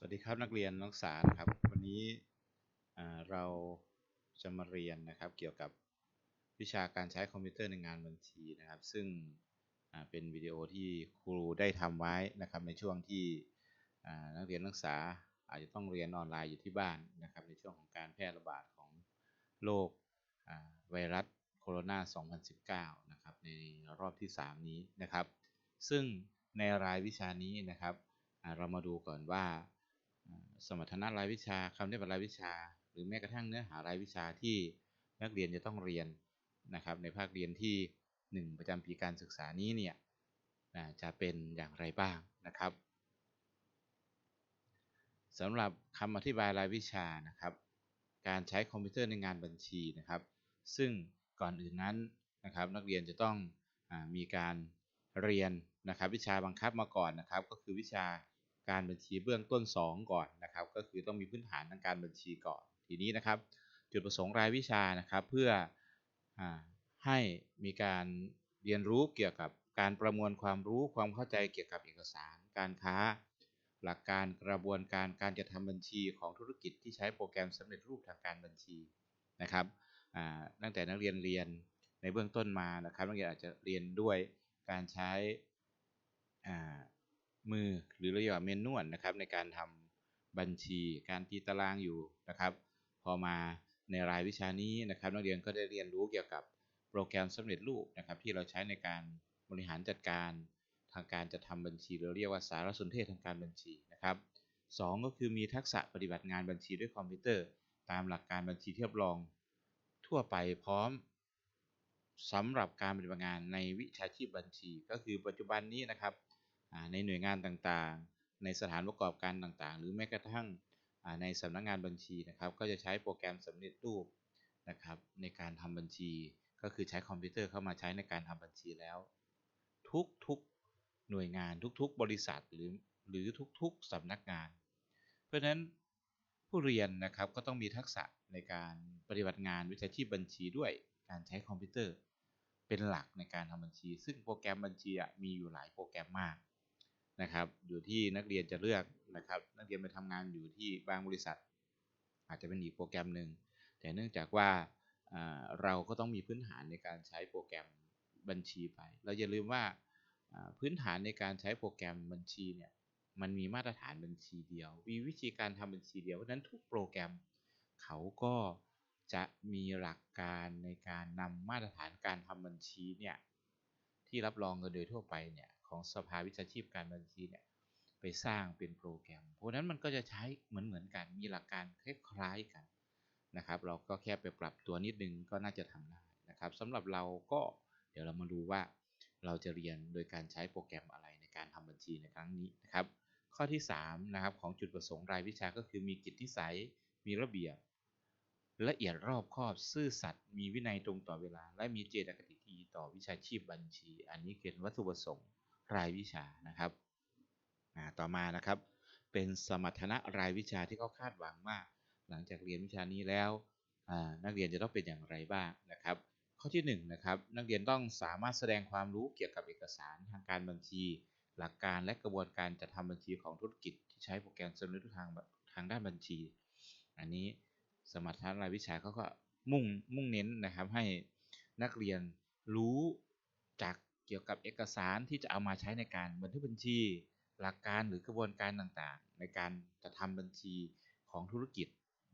สวัสดีครับนักเรียนนักศึกษานะครับ วันนี้เราจะมาเรียนนะครับเกี่ยวกับวิชาการใช้คอมพิวเตอร์ในงานบัญชีนะครับ ซึ่งเป็นวิดีโอที่ครูได้ทำไว้นะครับในช่วงที่นักเรียนนักศึกษาอาจจะต้องเรียนออนไลน์อยู่ที่บ้านนะครับ ในช่วงของการแพร่ระบาดของโรคไวรัสโคโรนา 2019 นะครับในรอบที่ 3 นี้นะครับ ซึ่งในรายวิชานี้นะครับเรามาดูก่อนว่า สมรรถนะรายวิชาคำเรียกรายวิชา หรือแม้กระทั่งเนื้อหารายวิชาที่นักเรียนจะต้องเรียนนะครับ ในภาคเรียนที่ 1 ประจำปีการศึกษานี้เนี่ยจะเป็นอย่างไรบ้างนะครับสำหรับคำอธิบายรายวิชานะครับ การใช้คอมพิวเตอร์ในงานบัญชีนะครับ ซึ่งก่อนอื่นนั้นนะครับ นักเรียนจะต้องอมีการเรียนนะครับ วิชาบังคับมาก่อนนะครับ ก็คือวิชา การบัญชีเบื้องต้น 2 ก่อนนะครับ ก็คือต้องมีพื้นฐานทางการบัญชีก่อน ทีนี้นะครับ จุดประสงค์รายวิชานะครับ เพื่ออให้มีการเรียนรู้เกี่ยวกับการประมวลความรู้ความเข้าใจเกี่ยวกับเอกสาร การค้า หลักการกระบวนการการจะทำบัญชีของธุรกิจที่ใช้โปรแกรมสำเร็จรูปทางการบัญชีนะครับตั้งแต่นักเรียนเรียนในเบื้องต้นมานะครับนักเรียนอาจจะเรียนด้วยการใช้ มือหรือเรียกว่าเมนนวลนะครับ ในการทำบัญชีการตีตารางอยู่นะครับ พอมาในรายวิชานี้นะครับนักเรียนก็ได้เรียนรู้เกี่ยวกับโปรแกรมสำเร็จรูปนะครับ ที่เราใช้ในการบริหารจัดการทางการจะทำบัญชีเราเรียกว่าสารสนเทศทางการบัญชีนะครับสก็คือมีทักษะปฏิบัติงานบัญชีด้วยคอมพิวเตอร์ ตามหลักการบัญชีเทียบรอง ทั่วไปพร้อมสำหรับการปฏิบัติงานในวิชาชีพบัญชี ก็คือปัจจุบันนี้นะครับ ในหน่วยงานต่างๆ ในสถานประกอบการต่างๆ หรือแม้กระทั่งในสำนักงงานบัญชีนะครับ ก็จะใช้โปรแกรมสำเร็จรูปนะครับในการทำบัญชี ก็คือใช้คอมพิวเตอร์เข้ามาใช้ในการทำบัญชีแล้ว ทุกๆหน่วยงานทุกๆ บริษัทหรือหรือทุกๆสำนักงาน เพราะฉะนั้นผู้เรียนนะครับก็ต้องมีทักษะในการปฏิบัติงานวิชาชีพบัญชีด้วยการใช้คอมพิวเตอร์ เป็นหลักในการทำบัญชี ซึ่งโปรแกรมบัญชีมีอยู่หลายโปรแกรมมาก นะครับ อยู่ที่นักเรียนจะเลือกนะครับ นักเรียนไปทำงานอยู่ที่บางบริษัท อาจจะเป็นอีกโปรแกรมหนึ่งแต่เนื่องจากว่าเราก็ต้องมีพื้นฐานในการใช้โปรแกรมบัญชีไป เราอย่าลืมว่าพื้นฐานในการใช้โปรแกรมบัญชีเนี่ยมันมีมาตรฐานบัญชีเดียว มีวิธีการทำบัญชีเดียวเพราะนั้นทุกโปรแกรมเขาก็จะมีหลักการในการนำมาตรฐานการทำบัญชีเนี่ยที่รับรองกันโดยทั่วไปเนี่ย ของสภาวิชาชีพการบัญชีเนี่ยไปสร้างเป็นโปรแกรม เพราะนั้นมันก็จะใช้เหมือนเหมือนกัน มีหลักการคล้ายๆกันนะครับ เราก็แค่ไปปรับตัวนิดนึงก็น่าจะทำได้นะครับสำหรับเราก็เดี๋ยวเรามาดูว่า เราจะเรียนโดยการใช้โปรแกรมอะไรในการทำบัญชีในครั้งนี้นะครับ ข้อที่3นะครับของจุดประสงค์รายวิชาก็คือมีกิจที่ใสมีระเบียบ ละเอียดรอบคอบซื่อสัตย์มีวินัยตรงต่อเวลา และมีเจตคติที่ต่อวิชาชีพบัญชี อันนี้คือวัตถุประสงค์ รายวิชานะครับต่อมานะครับเป็นสมรรถนะรายวิชาที่เขาคาดหวังมากหลังจากเรียนวิชานี้แล้วนักเรียนจะต้องเป็นอย่างไรบ้างนะครับ ข้อที่1นนะครับนักเรียนต้องสามารถแสดงความรู้เกี่ยวกับเอกสารทางการบัญชี หลักการและกระบวนการจัดทำบัญชีของธุรกิจที่ใช้โปรแกรมสำเร็จทางทางด้านบัญชี อันนี้สมรรถนะรายวิชาเขาก็มุ่งมุ่งเน้นนะครับให้นักเรียนรู้ เกี่ยวกับเอกสารที่จะเอามาใช้ในการบันทึกบัญชี หลักการหรือกระบวนการต่างๆ ในการจะทำบัญชีของธุรกิจ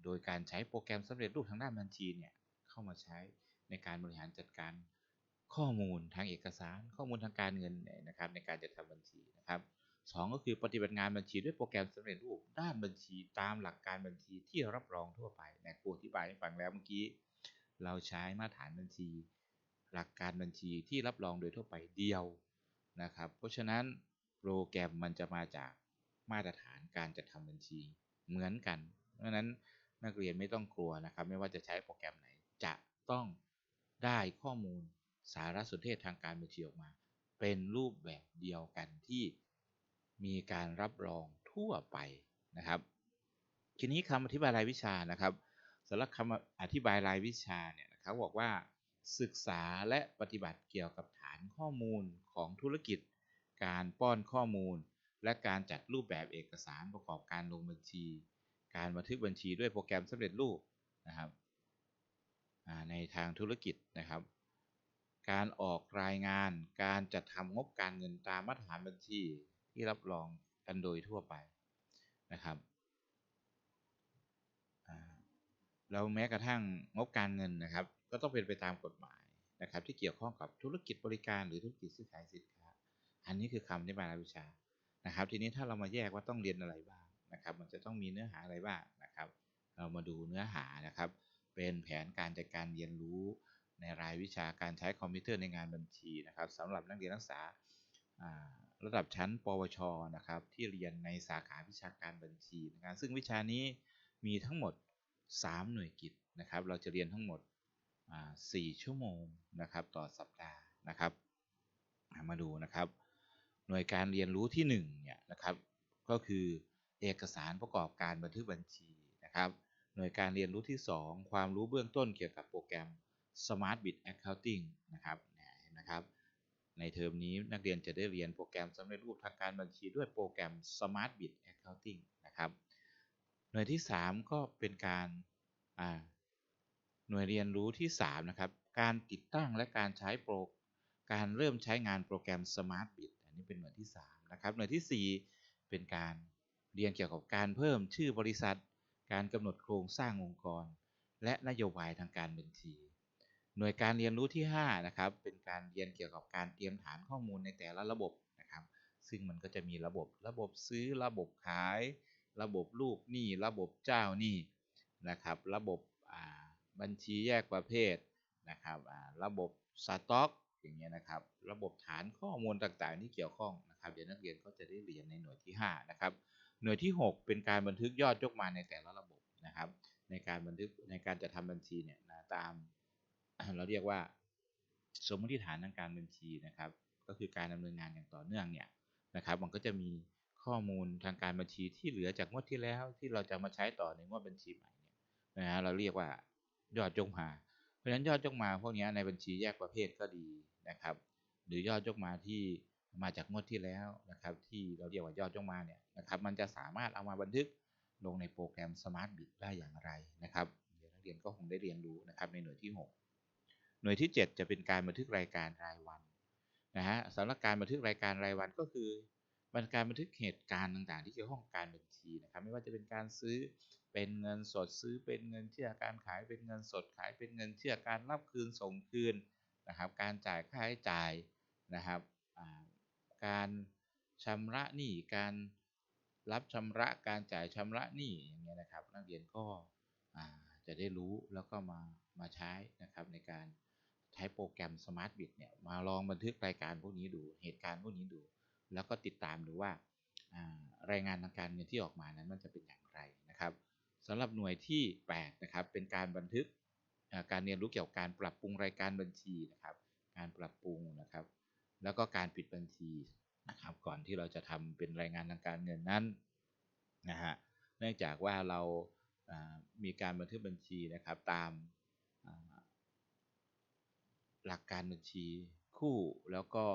โดยการใช้โปรแกรมสำเร็จรูปทางด้านบัญชีเนี่ยเข้ามาใช้ในการบริหารจัดการข้อมูลทางเอกสาร ข้อมูลทางการเงินนะครับในการจัดทำบัญชีนะครับสก็คือปฏิบัติงานบัญชีด้วยโปรแกรมสำเร็จรูปด้านบัญชีตามหลักการบัญชีที่รับรองทั่วไปนะครูอธิบายให้ฟังแล้วเมื่อกี้ เราใช้มาตรฐานบัญชี หลักการบัญชีที่รับรองโดยทั่วไปเดียวนะครับ เพราะฉะนั้นโปรแกรมมันจะมาจากมาตรฐานการจัดทำบัญชีเหมือนกัน เพราะฉะนั้นนักเรียนไม่ต้องกลัวนะครับ ไม่ว่าจะใช้โปรแกรมไหน จะต้องได้ข้อมูลสารสนเทศทางการบัญชีออกมา เป็นรูปแบบเดียวกันที่มีการรับรองทั่วไปนะครับ ทีนี้คำอธิบายรายวิชานะครับสำหรับคำอธิบายรายวิชาเนี่ยนะครับบอกว่า ศึกษาและปฏิบัติเกี่ยวกับฐานข้อมูลของธุรกิจ การป้อนข้อมูล และการจัดรูปแบบเอกสารประกอบการลงบัญชี การบันทึกบัญชีด้วยโปรแกรมสำเร็จรูปนะครับในทางธุรกิจนะครับ การออกรายงาน การจัดทำงบการเงินตามมาตรฐานบัญชีที่รับรองกันโดยทั่วไปนะครับแล้วแม้กระทั่งงบการเงินนะครับ ก็ต้องเป็นไปตามกฎหมายนะครับที่เกี่ยวข้องกับธุรกิจบริการหรือธุรกิจซื้อขายสินค้า อันนี้คือคำที่มารายวิชานะครับ ทีนี้ถ้าเรามาแยกว่าต้องเรียนอะไรบ้างนะครับ มันจะต้องมีเนื้อหาอะไรบ้างนะครับ เรามาดูเนื้อหานะครับ เป็นแผนการจัดการเรียนรู้ ในรายวิชาการใช้คอมพิวเตอร์ในงานบัญชีนะครับสำหรับนักเรียนนักศึกษาระดับชั้น ปวช นะครับ ที่เรียนในสาขาวิชาการบัญชีนะครับซึ่งวิชานี้มีทั้งหมด 3 หน่วยกิจนะครับ เราจะเรียนทั้งหมด 4 ชั่วโมงนะครับต่อสัปดาห์นะครับ มาดูนะครับ หน่วยการเรียนรู้ที่1เนี่ยนะครับก็คือเอกสารประกอบการบันทึกบัญชีนะครับ หน่วยการเรียนรู้ที่ 2 ความรู้เบื้องต้นเกี่ยวกับโปรแกรม Smart Bit Accounting นะครับนะครับ ในเทอมนี้นักเรียนจะได้เรียนโปรแกรมสำเร็จรูปทางการบัญชีด้วยโปรแกรม Smart Bit Accounting นะครับ หน่วยที่ 3 ก็เป็นการ หน่วยเรียนรู้ที่ 3 นะครับ การติดตั้งและการใช้โปร การเริ่มใช้งานโปรแกรม Smart Bit อันนี้เป็นหน่วยที่ 3 นะครับ หน่วยที่ 4 เป็นการเรียนเกี่ยวกับการเพิ่มชื่อบริษัท การกำหนดโครงสร้างองค์กร และนโยบายทางการบัญชี หน่วยการเรียนรู้ที่ 5 นะครับ เป็นการเรียนเกี่ยวกับการเตรียมฐานข้อมูลในแต่ละระบบนะครับ ซึ่งมันก็จะมีระบบระบบซื้อระบบขาย ระบบลูกหนี้ระบบเจ้าหนี้นะครับ ระบบ บัญชีแยกประเภทนะครับระบบสต็อกอย่างเงี้ยนะครับ ระบบฐานข้อมูลต่างๆ ที่เกี่ยวข้องนะครับเดี๋ยวนักเรียนก็จะได้เรียนในหน่วยที่ 5 นะครับ หน่วยที่ 6 เป็นการบันทึกยอดยกมาในแต่ละระบบนะครับ ในการบันทึกในการจะทำบัญชีเนี่ยนะตามเราเรียกว่าสมมติฐานทางการบัญชีนะครับ ก็คือการดำเนินงานอย่างต่อเนื่องเนี่ยนะครับ มันก็จะมีข้อมูลทางการบัญชีที่เหลือจากงวดที่แล้วที่เราจะมาใช้ต่อในงวดบัญชีใหม่เนี่ยนะฮะเราเรียกว่า ยอดยกมา เพราะฉะนั้นยอดยกมาพวกนี้ในบัญชีแยกประเภทก็ดีนะครับ หรือยอดยกมาที่มาจากงวดที่แล้วนะครับ ที่เราเรียกว่ายอดยกมาเนี่ยนะครับ มันจะสามารถเอามาบันทึกลงในโปรแกรม Smart Bit ได้อย่างไรนะครับเดี๋ยวนักเรียนก็คงได้เรียนรู้นะครับในหน่วยที่ 6 หน่วยที่ 7 จะเป็นการบันทึกรายการรายวันนะฮะสำหรับการบันทึกรายการรายวันก็คือบันการบันทึกเหตุการณ์ต่างๆ ที่เกี่ยวข้องกับการบัญชีนะครับ ไม่ว่าจะเป็นการซื้อ เป็นเงินสดซื้อเป็นเงินเชื่อการขายเป็นเงินสดขายเป็นเงินเชื่อการรับคืนส่งคืนนะครับ การจ่ายค่าใช้จ่ายนะครับการชำระหนี้การรับชำระการจ่ายชำระหนี้อย่างเงี้ยนะครับ นักเรียนก็จะได้รู้แล้วก็มามาใช้นะครับในการใช้โปรแกรม Smart Bit เนี่ยมาลองบันทึกรายการพวกนี้ดูเหตุการณ์พวกนี้ดู แล้วก็ติดตามดูว่ารายงานทางการเงินที่ออกมานั้นมันจะเป็นอย่างไรนะครับ สำหรับหน่วยที่8นะครับเป็นการบันทึกการเรียนรู้เกี่ยวกับการปรับปรุงรายการบัญชีนะครับการปรับปรุงนะครับ แล้วก็การปิดบัญชีนะครับก่อนที่เราจะทำเป็นรายงานทางการเงินนั้นนะฮะเนื่องจากว่าเรามีการบันทึกบัญชีนะครับตามหลักการบัญชีคู่แล้วก็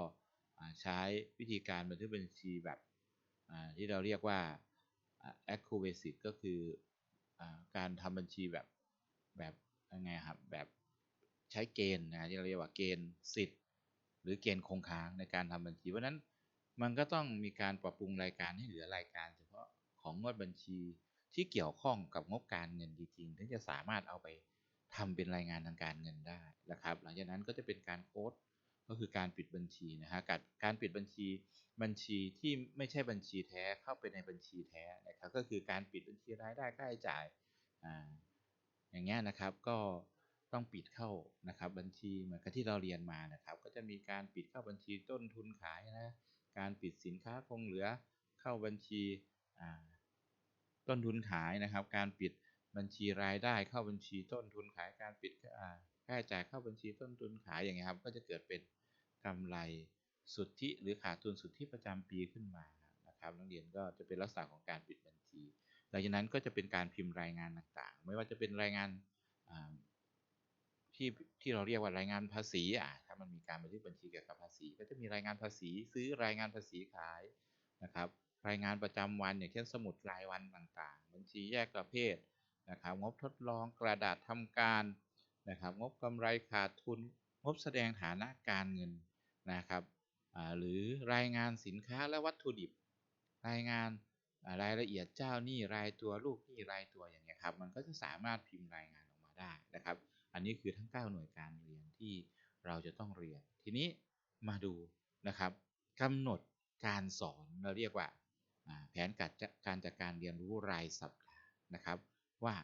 ใช้วิธีการบันทึกบัญชีแบบที่เราเรียกว่า accurate ก็คือ การทำบัญชีแบบแบบยังไงครับแบบใช้เกณฑ์นะที่เราเรียกว่าเกณฑ์สิทธิ์ หรือเกณฑ์คงค้างในการทำบัญชี เพราะนั้นมันก็ต้องมีการปรับปรุงรายการให้เหลือรายการ เฉพาะของงวดบัญชีที่เกี่ยวข้องกับงบการเงินจริงๆถึงจะสามารถเอาไปทำเป็นรายงานทางการเงินได้นะครับ หลังจากนั้นก็จะเป็นการโค้ด ก็คือการปิดบัญชีนะฮะการการปิดบัญชีบัญชีที่ไม่ใช่บัญชีแท้เข้าไปในบัญชีแท้นะครับก็คือการปิดบัญชีรายได้ค่าใช้จ่ายอ่าอย่างเงี้ยนะครับก็ต้องปิดเข้านะครับบัญชีเหมือนกับที่เราเรียนมานะครับ ก็จะมีการปิดเข้าบัญชีต้นทุนขายนะการปิดสินค้าคงเหลือเข้าบัญชีต้นทุนขายนะครับ การปิดบัญชีรายได้เข้าบัญชีต้นทุนขายการปิดค่าใช้จ่ายเข้าบัญชีต้นทุนขายอย่างเงี้ยครับก็จะเกิดเป็น กำไรสุทธิหรือขาดทุนสุทธิประจำปีขึ้นมานะครับนักเรียนก็จะเป็นลักษณะของการปิดบัญชีหลังจากนั้นก็จะเป็นการพิมพ์รายงานต่างๆ ไม่ว่าจะเป็นรายงานที่ที่เราเรียกว่ารายงานภาษีอะถ้ามันมีการบันทึกบัญชีเกี่ยวกับภาษี ก็จะมีรายงานภาษีซื้อรายงานภาษีขายนะครับ รายงานประจำวันอย่างเช่นสมุดรายวันต่างๆ บัญชีแยกประเภทนะครับ งบทดลองกระดาษทำการนะครับ งบกำไรขาดทุน งบแสดงฐานะการเงิน นะครับหรือรายงานสินค้าและวัตถุดิบ รายงานรายละเอียดเจ้าหนี้รายตัวลูกหนี้รายตัวอย่างเงี้ยครับมันก็จะสามารถพิมพ์รายงานออกมาได้นะครับ อันนี้คือทั้ง 9 หน่วยการเรียนที่เราจะต้องเรียน ทีนี้มาดูนะครับกำหนดการสอนเราเรียกว่าแผนการการจัดการเรียนรู้รายสัปดาห์นะครับ ว่า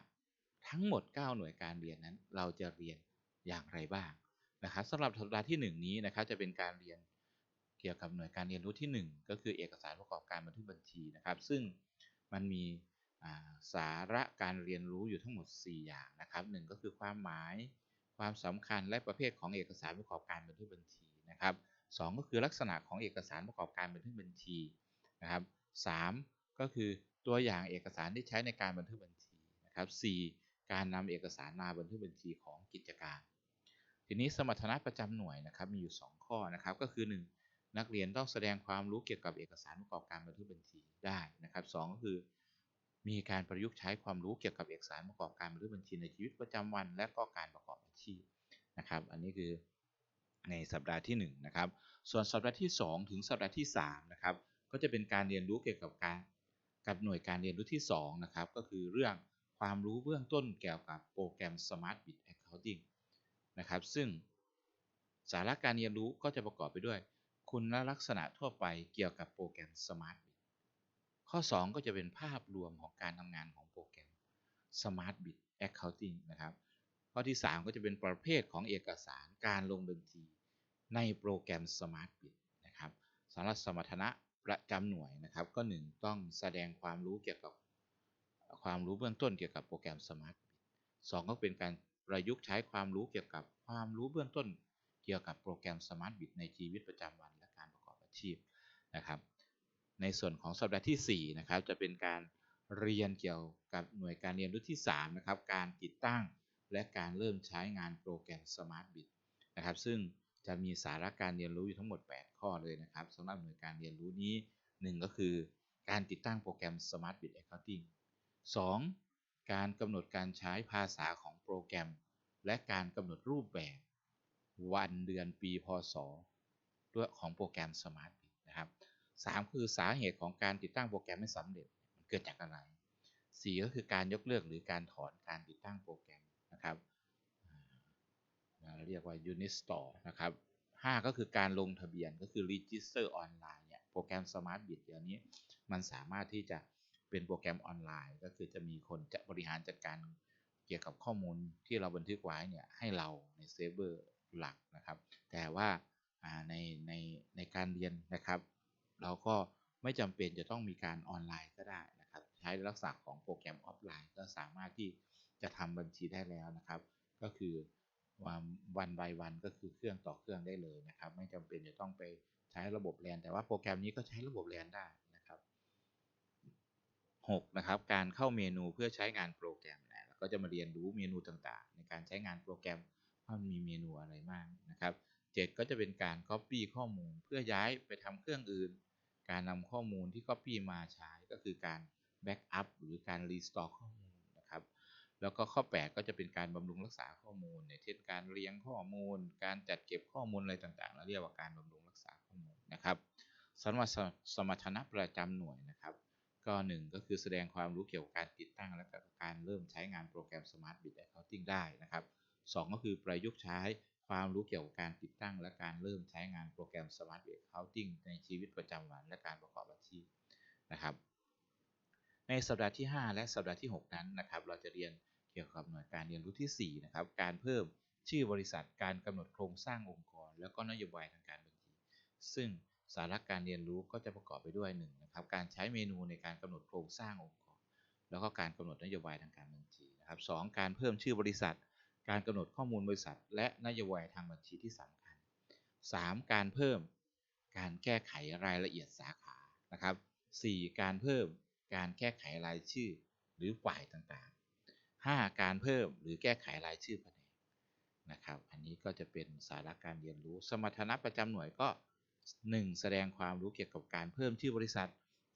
ทั้งหมด 9 หน่วยการเรียนนั้น เราจะเรียนอย่างไรบ้าง นะครับสำหรับสัปดาห์ที่ 1 นี้นะครับจะเป็นการเรียนเกี่ยวกับหน่วยการเรียนรู้ที่ 1 ก็คือเอกสารประกอบการบันทึกบัญชีนะครับ ซึ่งมันมีสาระการเรียนรู้อยู่ทั้งหมด 4 อย่างนะครับหก็คือความหมายความสำคัญและประเภทของเอกสารประกอบการบันทึกบัญชีนะครับ2ก็คือลักษณะของเอกสารประกอบการบันทึกบัญชีนะครับ3ก็คือตัวอย่างเอกสารที่ใช้ในการบันทึกบัญชีนะครับ4การนำเอกสารมาบันทึกบัญชีของกิจการ ทีนี้สมรรถนะประจำหน่วยนะครับมีอยู่ 2 ข้อนะครับก็คือ 1 นักเรียนต้องแสดงความรู้เกี่ยวกับเอกสารประกอบการบันทึกบัญชีได้นะครับ2ก็คือ มีการประยุกต์ใช้ความรู้เกี่ยวกับเอกสารประกอบการบันทึกบัญชีในชีวิตประจำวัน และก็การประกอบอาชีพนะครับ อันนี้คือในสัปดาห์ที่1นะครับส่วนสัปดาห์ที่ 2 ถึงสัปดาห์ที่3นะครับก็จะเป็นการเรียนรู้เกี่ยวกับการกับหน่วยการเรียนรู้ที่2นะครับก็คือเรื่องความรู้เบื้องต้นเกี่ยวกับโปรแกรม Smart Bit Accounting นะครับ ซึ่งสาระการเรียนรู้ก็จะประกอบไปด้วย คุณลักษณะทั่วไปเกี่ยวกับโปรแกรม Smart Bit ข้อ 2 ก็จะเป็นภาพรวมของการทำงานของโปรแกรม Smart Bit Accounting นะครับ ข้อที่ 3 ก็จะเป็นประเภทของเอกสารการลงบัญชีในโปรแกรม Smart Bit นะครับสำหรับสมรรถนะประจำหน่วยนะครับ ก็ 1 ต้องแสดงความรู้เกี่ยวกับความรู้เบื้องต้นเกี่ยวกับโปรแกรม Smart Bit 2ก็เป็นการ ประยุกต์ใช้ความรู้เกี่ยวกับความรู้เบื้องต้น เกี่ยวกับโปรแกรม Smart Bit ในชีวิตประจำวันและการประกอบอาชีพนะครับ ในส่วนของสัปดาห์ที่4นะครับจะเป็นการเรียนเกี่ยวกับหน่วยการเรียนรู้ที่3นะครับการติดตั้งและการเริ่มใช้งานโปรแกรม Smart Bit นะครับซึ่งจะมีสาระการเรียนรู้อยู่ทั้งหมด 8 ข้อเลยนะครับสำหรับหน่วยการเรียนรู้นี้ 1 ก็คือการติดตั้งโปรแกรม Smart Bit Accounting 2. การกำหนดการใช้ภาษาของโปรแกรม และการกำหนดรูปแบบ วันเดือนปีพศด้วยของโปรแกรม Smart Bit นะครับ3คือสาเหตุของการติดตั้งโปรแกรมไม่สำเร็จมันเกิดจากอะไร4ก็คือการยกเลิกหรือการถอนการติดตั้งโปรแกรมนะครับเรียกว่า Unit Store นะครับ5ก็คือการลงทะเบียนก็คือ Register ออนไลน์เนี่ยโปรแกรม Smart Bit เดี๋ยวนี้ มันสามารถที่จะ เป็นโปรแกรมออนไลน์ ก็คือจะมีคนจะบริหารจัดการเกี่ยวกับข้อมูลที่เราบันทึกไว้เนี่ยให้เราในเซิร์ฟเวอร์หลักนะครับ แต่ว่าในในในการเรียนนะครับ เราก็ไม่จำเป็นจะต้องมีการออนไลน์ก็ได้นะครับ ใช้ลักษณะของโปรแกรมออฟไลน์ก็สามารถที่จะทำบัญชีได้แล้วนะครับ ก็คือวันบายวันก็คือเครื่องต่อเครื่องได้เลยนะครับ ไม่จำเป็นจะต้องไปใช้ระบบแลนแต่ว่าโปรแกรมนี้ก็ใช้ระบบแลนได้ 6นะครับการเข้าเมนูเพื่อใช้งานโปรแกรมนะแล้วก็จะมาเรียนรู้เมนูต่างๆ ในการใช้งานโปรแกรมว่ามันมีเมนูอะไรบ้างนะครับ 7 ก็จะเป็นการ Copy ข้อมูลเพื่อย้ายไปทำเครื่องอื่น การนำข้อมูลที่ Copy มาใช้ก็คือการ Backup หรือการ Restore ข้อมูลนะครับ แล้วก็ข้อ 8 ก็จะเป็นการบำรุงรักษาข้อมูลเช่นการเรียงข้อมูล การจัดเก็บข้อมูลอะไรต่างๆเราเรียกว่าการบำรุงรักษาข้อมูลนะครับสำหรับสมรรถนะประจำหน่วยนะครับ ก็1ก็คือแสดงความรู้เกี่ยวกับการติดตั้งและการเริ่มใช้งานโปรแกรม Smart Bit Accounting ได้นะครับ2ก็คือประยุกต์ใช้ความรู้เกี่ยวกับการติดตั้ง และการเริ่มใช้งานโปรแกรม Smart Bit Accounting ในชีวิตประจำวันและการประกอบอาชีพนะครับ ในสัปดาห์ที่ 5 และสัปดาห์ที่ 6 นั้นนะครับ เราจะเรียนเกี่ยวกับหน่วยการเรียนรู้ที่ 4 นะครับ การเพิ่มชื่อบริษัทการกำหนดโครงสร้างองค์กร แล้วก็นโยบายทางการบัญชี ซึ่ง สาระการเรียนรู้ก็จะประกอบไปด้วย1นนะครับการใช้เมนูในการกำหนดโครงสร้างองค์กร แล้วก็การกำหนดนโยบายทางการบัญชีนะครับสการเพิ่มชื่อบริษัท การกำหนดข้อมูลบริษัท และนโยบายทางบัญชีที่สำคัญ 3. การเพิ่มการแก้ไขรายละเอียดสาขานะครับ 4. การเพิ่มการแก้ไขรายชื่อหรือฝ่ายต่าง 5. การเพิ่มหรือแก้ไขรายชื่อแผนกนะครับ อันนี้ก็จะเป็นสาระการเรียนรู้ สมรรถนะประจำหน่วยก็ 1. แสดงความรู้เกี่ยวกับการเพิ่มชื่อบริษัท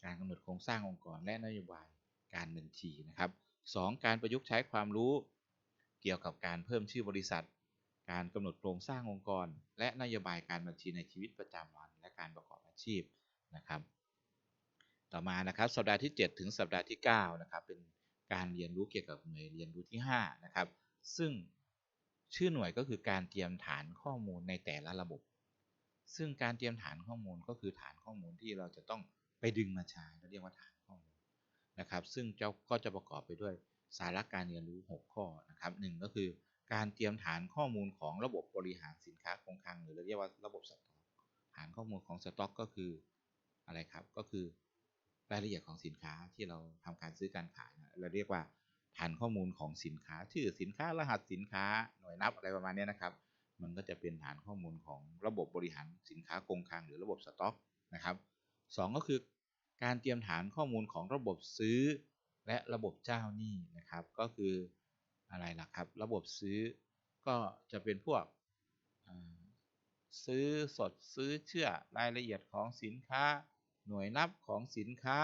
การกำหนดโครงสร้างองค์กรและนโยบายการบัญชีนะครับ 2. การประยุกต์ใช้ความรู้เกี่ยวกับการเพิ่มชื่อบริษัท การกำหนดโครงสร้างองค์กร และนโยบายการบัญชีในชีวิตประจำวัน และการประกอบอาชีพนะครับ ต่อมานะครับสัปดาห์ที่ 7 ถึงสัปดาห์ที่9นะครับเป็นการเรียนรู้เกี่ยวกับหน่วยเรียนรู้ที่5นะครับซึ่งชื่อหน่วยก็คือการเตรียมฐานข้อมูลในแต่ละระบบ ซึ่งการเตรียมฐานข้อมูลก็คือฐานข้อมูลที่เราจะต้องไปดึงมาใช้เราเรียกว่าฐานข้อมูลนะครับ ซึ่งเจ้าก็จะประกอบไปด้วยสาระการเรียนรู้ 6 ข้อนะครับหก็คือการเตรียมฐานข้อมูลของระบบบริหารสินค้าคงคลัง หรือเราเรียกว่าระบบสต็อกฐานข้อมูลของสต็อกก็คืออะไรครับก็คือรายละเอียดของสินค้าที่เราทำการซื้อการขายเราเรียกว่าฐานข้อมูลของสินค้า ชื่อสินค้ารหัสสินค้าหน่วยนับอะไรประมาณนี้นะครับ มันก็จะเป็นฐานข้อมูลของระบบบริหารสินค้าคงคลังหรือระบบสต็อกนะครับสก็คือการเตรียมฐานข้อมูลของระบบซื้อ และระบบเจ้าหนี้นะครับ ก็คืออะไรล่ะครับ ระบบซื้อก็จะเป็นพวกซื้อสดซื้อเชื่อรายละเอียดของสินค้า หน่วยนับของสินค้า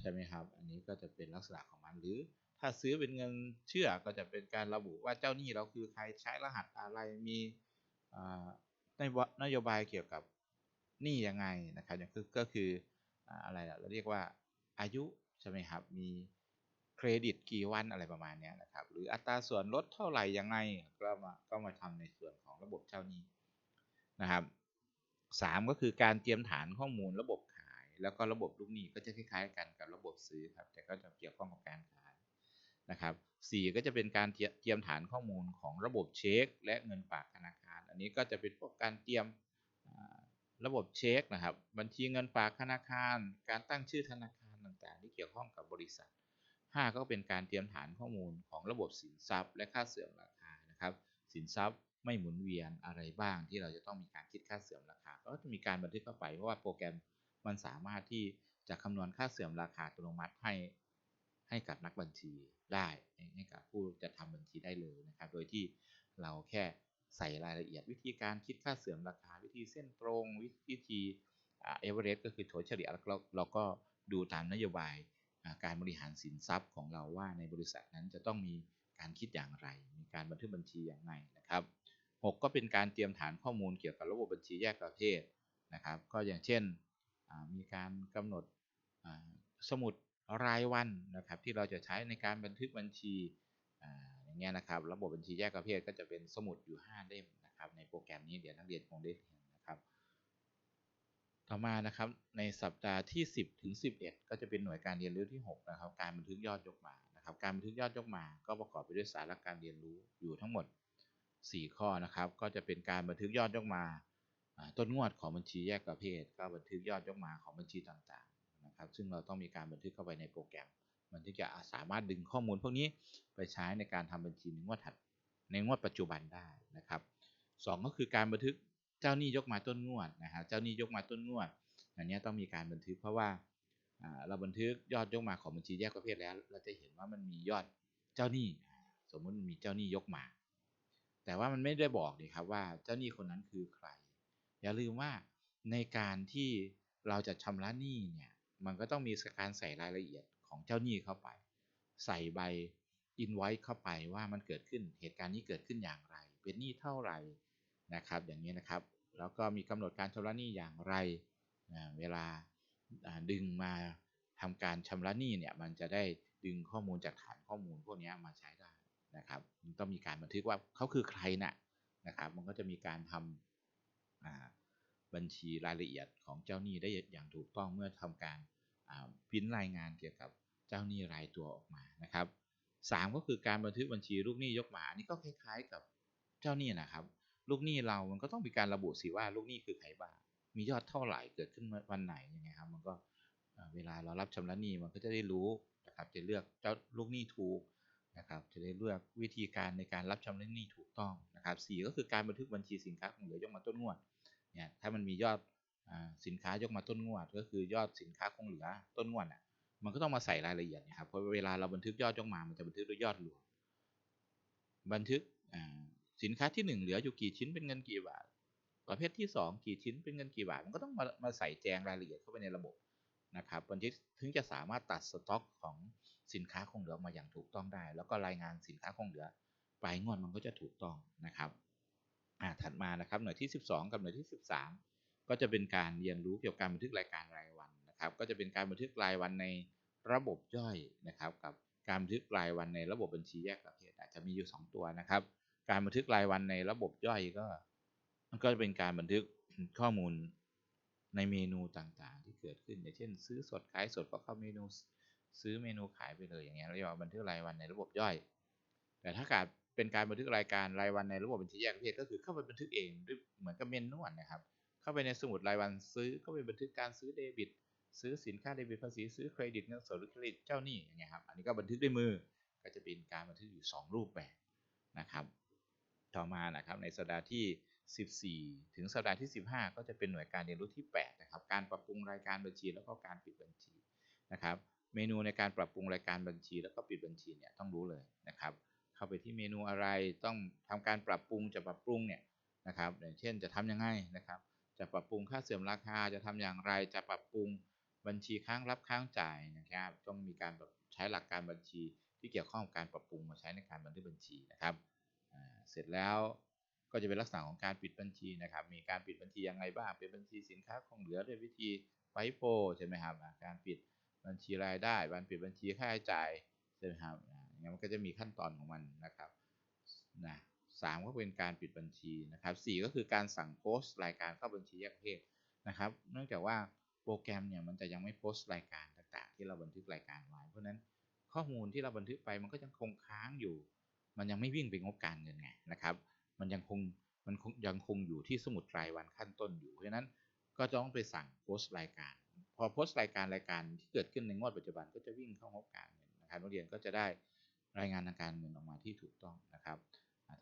ใช่ไหมครับ อันนี้ก็จะเป็นลักษณะของมันหรือ ถ้าซื้อเป็นเงินเชื่อก็จะเป็นการระบุว่าเจ้าหนี้เราคือใครใช้รหัสอะไรมีในนโยบายเกี่ยวกับหนี้ยังไงนะครับอย่างก็คืออะไรเราเรียกว่าอายุใช่ไหมครับมีเครดิตกี่วันอะไรประมาณนี้นะครับ หรืออัตราส่วนลดเท่าไหร่ยังไงก็มาก็มาทำในส่วนของระบบเจ้าหนี้นะครับสามก็คือการเตรียมฐานข้อมูลระบบขาย แล้วก็ระบบลูกหนี้ก็จะคล้ายๆกันกับระบบซื้อครับ แต่ก็จะเกี่ยวข้องกับการขาย นะครับสี่ก็จะเป็นการเตรียมฐานข้อมูลของระบบเช็ค และเงินฝากธนาคาร อันนี้ก็จะเป็นพวกการเตรียมระบบเช็คนะครับ บัญชีเงินฝากธนาคาร การตั้งชื่อธนาคารต่างๆ ที่เกี่ยวข้องกับบริษัท 5 ก็เป็นการเตรียมฐานข้อมูลของระบบสินทรัพย์ และค่าเสื่อมราคานะครับ สินทรัพย์ไม่หมุนเวียนอะไรบ้างที่เราจะต้องมีการคิดค่าเสื่อมราคา ก็จะมีการบันทึกเข้าไปเพราะว่าโปรแกรมมันสามารถที่จะคำนวณค่าเสื่อมราคาอัตโนมัติให้ ให้กับนักบัญชีได้ให้กับผู้จะทำบัญชีได้เลยนะครับ โดยที่เราแค่ใส่รายละเอียดวิธีการคิดค่าเสื่อมราคาวิธีเส้นตรงวิธีเอเวอเรสต์ก็คือถัวเฉลี่ยแล้วเราเราก็ดูตามนโยบายการบริหารสินทรัพย์ของเราว่าในบริษัทนั้นจะต้องมีการคิดอย่างไร มีการบันทึกบัญชีอย่างไรนะครับ 6 ก็เป็นการเตรียมฐานข้อมูลเกี่ยวกับระบบบัญชีแยกประเภทนะครับ ก็อย่างเช่นมีการกำหนดสมุด รายวันนะครับที่เราจะใช้ในการบันทึกบัญชีอย่างเงี้ยนะครับระบบบัญชีแยกประเภทก็จะเป็นสมุดอยู่ 5 เล่มนะครับในโปรแกรมนี้เดี๋ยวนักเรียนคงได้เห็นนะครับต่อมานะครับในสัปดาห์ที่ 10ถึง11 ก็จะเป็นหน่วยการเรียนรู้ที่6นะครับการบันทึกยอดยกมานะครับการบันทึกยอดยกมา ก็ประกอบไปด้วยสาระการเรียนรู้อยู่ทั้งหมด 4 ข้อนะครับก็จะเป็นการบันทึกยอดยกมาต้นงวดของบัญชีแยกประเภท ก็บันทึกยอดยกมาของบัญชีต่าง ครับซึ่งเราต้องมีการบันทึกเข้าไปในโปรแกรม มันถึงจะสามารถดึงข้อมูลพวกนี้ไปใช้ในการทำบัญชีในงวดถัดในงวดปัจจุบันได้นะครับสก็คือการบันทึกเจ้าหนี้ยกมาต้นงวดนะฮะเจ้าหนี้ยกมาต้นงวดอันนี้ต้องมีการบันทึกเพราะว่าเราบันทึกยอดยกมาของบัญชีแยกประเภทแล้ว เราจะเห็นว่ามันมียอดเจ้าหนี้สมมติมันมีเจ้าหนี้ยกมา แต่ว่ามันไม่ได้บอกนี่ครับว่าเจ้าหนี้คนนั้นคือใคร อย่าลืมว่าในการที่เราจะชำระหนี้เนี่ย มันก็ต้องมีการใส่รายละเอียดของเจ้าหนี้เข้าไป ใส่ใบอินไว้เข้าไปว่ามันเกิดขึ้นเหตุการณ์นี้เกิดขึ้นอย่างไร เป็นหนี้เท่าไหร่นะครับ อย่างนี้นะครับ แล้วก็มีกำหนดการชำระหนี้อย่างไรเวลาดึงมาทำการชำระหนี้เนี่ยมันจะได้ดึงข้อมูลจากฐานข้อมูลพวกนี้มาใช้ได้นะครับมันต้องมีการบันทึกว่าเขาคือใครนะ่ะนะครับ มันก็จะมีการทำ บัญชีรายละเอียดของเจ้าหนี้ได้อย่างถูกต้องเมื่อทำการพิมพ์รายงานเกี่ยวกับเจ้าหนี้รายตัวออกมานะครับสามก็คือการบันทึกบัญชีลูกหนี้ยกมาอันนี้ก็คล้ายๆกับเจ้าหนี้นะครับ ลูกหนี้เรามันก็ต้องมีการระบุสิว่าลูกหนี้คือใครบ้างมียอดเท่าไหร่เกิดขึ้นวันไหนยังไงครับ มันก็เวลาเรารับชำระหนี้มันก็จะได้รู้นะครับจะเลือกเจ้าลูกหนี้ถูกนะครับจะได้เลือกวิธีการในการรับชำระหนี้ถูกต้องนะครับสี่ก็คือการบันทึกบัญชีสินค้าของเหลือยกมาต้นงวด เนี่ยถ้ามันมียอดสินค้ายกมาต้นงวด ก็คือยอดสินค้าคงเหลือต้นงวดอะมันก็ต้องมาใส่รายละเอียดนะครับเพราะเวลาเราบันทึกยอดยกมา มันจะบันทึกด้วยยอดรวมบันทึกสินค้าที่ 1 เหลืออยู่กี่ชิ้นเป็นเงินกี่บาท ประเภทที่ 2 กี่ชิ้นเป็นเงินกี่บาท มันก็ต้องมามาใส่แจงรายละเอียดเข้าไปในระบบนะครับบันทึกถึงจะสามารถตัดสต็อกของสินค้าคงเหลือมาอย่างถูกต้องได้ แล้วก็รายงานสินค้าคงเหลือ ปลายงวดมันก็จะถูกต้องนะครับ อ่าถัดมานะครับหน่วยที่ 12 กับหน่วยที่ 13 ก็จะเป็นการเรียนรู้เกี่ยวกับการบันทึกรายการรายวันนะครับ ก็จะเป็นการบันทึกรายวันในระบบย่อยนะครับ กับการบันทึกรายวันในระบบบัญชีแยกประเภทอาจจะมีอยู่ 2 ตัวนะครับ การบันทึกรายวันในระบบย่อยก็มันก็จะเป็นการบันทึกข้อมูลในเมนูต่างๆ ที่เกิดขึ้นอย่างเช่น ซื้อสดขายสดก็เข้าเมนูซื้อเมนูขายไปเลยอย่างเงี้ยเราเรียกว่าบันทึกรายวันในระบบย่อย แต่ถ้าการ เป็นการบันทึกรายการรายวันในระบบบัญชีแยกประเภทก็คือเข้าไปบันทึกเองเหมือนกับเมนนวลนะครับ เข้าไปในสมุดรายวันซื้อก็ไปบันทึกการซื้อเดบิต ซื้อสินค้าเดบิตภาษีซื้อเครดิตเงินสดหรือเครดิตเจ้าหนี้อย่างเงี้ยครับอันนี้ก็บันทึกด้วยมือก็จะเป็นการบันทึกอยู่ 2 รูปแบบนะครับ ต่อมานะครับในสัปดาห์ที่ 14 ถึงสัปดาห์ที่ 15 ก็จะเป็นหน่วยการเรียนรู้ที่8นะครับการปรับปรุงรายการบัญชีแล้วก็การปิดบัญชีนะครับ เมนูในการปรับปรุงรายการบัญชีแล้วก็ปิดบัญชีเนี่ยต้องรู้เลยนะครับ เข้าไปที่เมนูอะไรต้องทำการปรับปรุงจะปรับปรุงเนี่ยนะครับอย่างเช่นจะทำยังไงนะครับ จะปรับปรุงค่าเสื่อมราคาจะทำอย่างไรจะปรับปรุงบัญชีค้างรับค้างจ่ายนะครับต้องมีการใช้หลักการบัญชีที่เกี่ยวข้องกับการปรับปรุงมาใช้ในการบันทึกบัญชีนะครับเสร็จแล้วก็จะเป็นลักษณะของการปิดบัญชีนะครับ มีการปิดบัญชียังไงบ้าง เป็นบัญชีสินค้าคงเหลือด้วยวิธีไฟโฟใช่ไหมครับ การปิดบัญชีรายได้การปิดบัญชีค่าใช้จ่ายใช่ไหมครับ อย่างมันก็จะมีขั้นตอนของมันนะครับนะสามก็เป็นการปิดบัญชีนะครับสี่ก็คือการสั่งโพสต์รายการเข้าบัญชีแยกประเภทนะครับ เนื่องจากว่าโปรแกรมเนี่ยมันจะยังไม่โพสต์รายการต่างๆ ที่เราบันทึกรายการไว้ เพราะนั้นข้อมูลที่เราบันทึกไปมันก็ยังคงค้างอยู่ มันยังไม่วิ่งไปงบการเงินไงนะครับ มันยังคงมันยังคงอยู่ที่สมุดรายวันขั้นต้นอยู่ เพราะฉะนั้นก็จะต้องไปสั่งโพสต์รายการ พอโพสต์รายการรายการที่เกิดขึ้นในงวดปัจจุบันก็จะวิ่งเข้างบการเงินนะครับนักเรียนก็จะได้ รายงานทางการเงินออกมาที่ถูกต้องนะครับ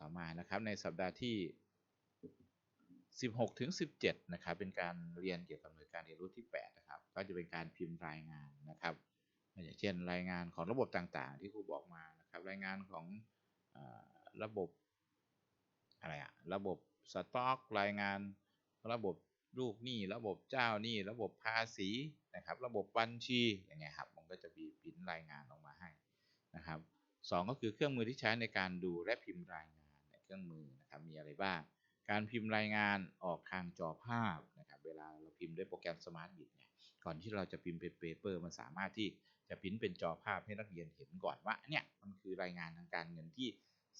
ต่อมานะครับในสัปดาห์ที่ 16 ถึง 17 นะครับเป็นการเรียนเกี่ยวกับหน่วยการเรียนรู้ที่ 8 นะครับ ก็จะเป็นการพิมพ์รายงานนะครับอย่างเช่น รายงานของระบบต่างๆ ที่ครูบอกมานะครับรายงานของอระบบอะไรอะระบบสต็อกรายงานระบบลูกหนี้ระบบเจ้าหนี้ระบบภาษีนะครับ ระบบบัญชีอย่างเงี้ยครับมันก็จะมีพิมพ์รายงานออกมาให้นะครับ สองก็คือเครื่องมือที่ใช้ในการดูและพิมพ์รายงานเครื่องมือนะครับมีอะไรบ้าง การพิมพ์รายงานออกทางจอภาพนะครับเวลาเราพิมพ์ด้วยโปรแกรม Smart Bit เนี่ยก่อนที่เราจะพิมพ์เป็นเปเปอร์มันสามารถที่จะพิมพ์เป็นจอภาพให้นักเรียนเห็นก่อนว่าเนี่ยมันคือรายงานทางการเงินที่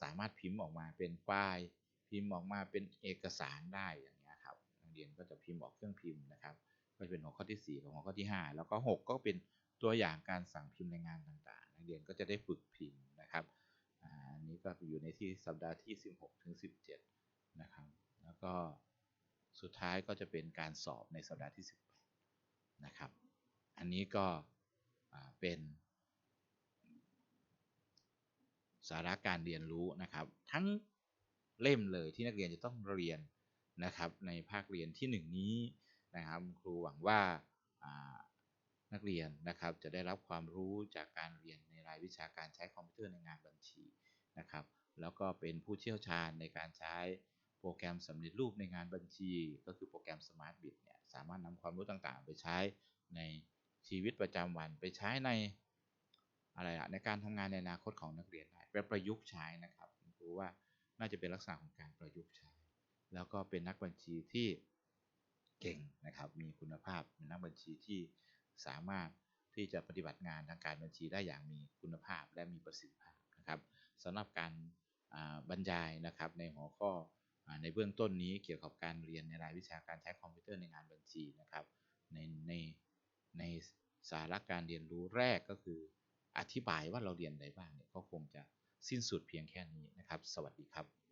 สามารถพิมพ์ออกมาเป็นไฟล์พิมพ์ออกมาเป็นเอกสารได้อย่างเงี้ยครับนักเรียนก็จะพิมพ์ออกเครื่องพิมพ์นะครับก็จะเป็นหัวข้อที่ 4 กับหัวข้อที่ 5 แล้วก็ 6 ก็เป็นตัวอย่างการสั่งพิมพ์รายงานต่างๆ นักเรียนก็จะได้ฝึกพิมพ์ นะครับอันนี้ก็อยู่ในที่สัปดาห์ที่ 16ถึง17 นะครับ แล้วก็สุดท้ายก็จะเป็นการสอบในสัปดาห์ที่ 18 นะครับ อันนี้ก็เป็นสาระการเรียนรู้นะครับ ทั้งเล่มเลยที่นักเรียนจะต้องเรียนนะครับ ในภาคเรียนที่ 1 นี้นะครับ ครูหวังว่านักเรียนนะครับจะได้รับความรู้จากการเรียนใน รายวิชาการใช้คอมพิวเตอร์ในงานบัญชีนะครับ แล้วก็เป็นผู้เชี่ยวชาญในการใช้โปรแกรมสำเร็จรูปในงานบัญชี ก็คือโปรแกรม Smart Bit เนี่ยสามารถนำความรู้ต่างๆ ไปใช้ในชีวิตประจำวันไปใช้ในอะไรอะในการทำงานในอนาคตของนักเรียนได้ไปประยุกต์ใช้นะครับครูว่าน่าจะเป็นลักษณะของการประยุกต์ใช้ แล้วก็เป็นนักบัญชีที่เก่งนะครับ มีคุณภาพเป็นนักบัญชีที่สามารถ ที่จะปฏิบัติงานทางการบัญชีได้อย่างมีคุณภาพและมีประสิทธิภาพนะครับสำหรับการบรรยายนะครับในหัวข้อในเบื้องต้นนี้เกี่ยวกับการเรียนในรายวิชาการใช้คอมพิวเตอร์ในงานบัญชีนะครับในในในสาระการเรียนรู้แรกก็คืออธิบายว่าเราเรียนอะไรบ้างเนี่ยก็คงจะสิ้นสุดเพียงแค่นี้นะครับ สวัสดีครับ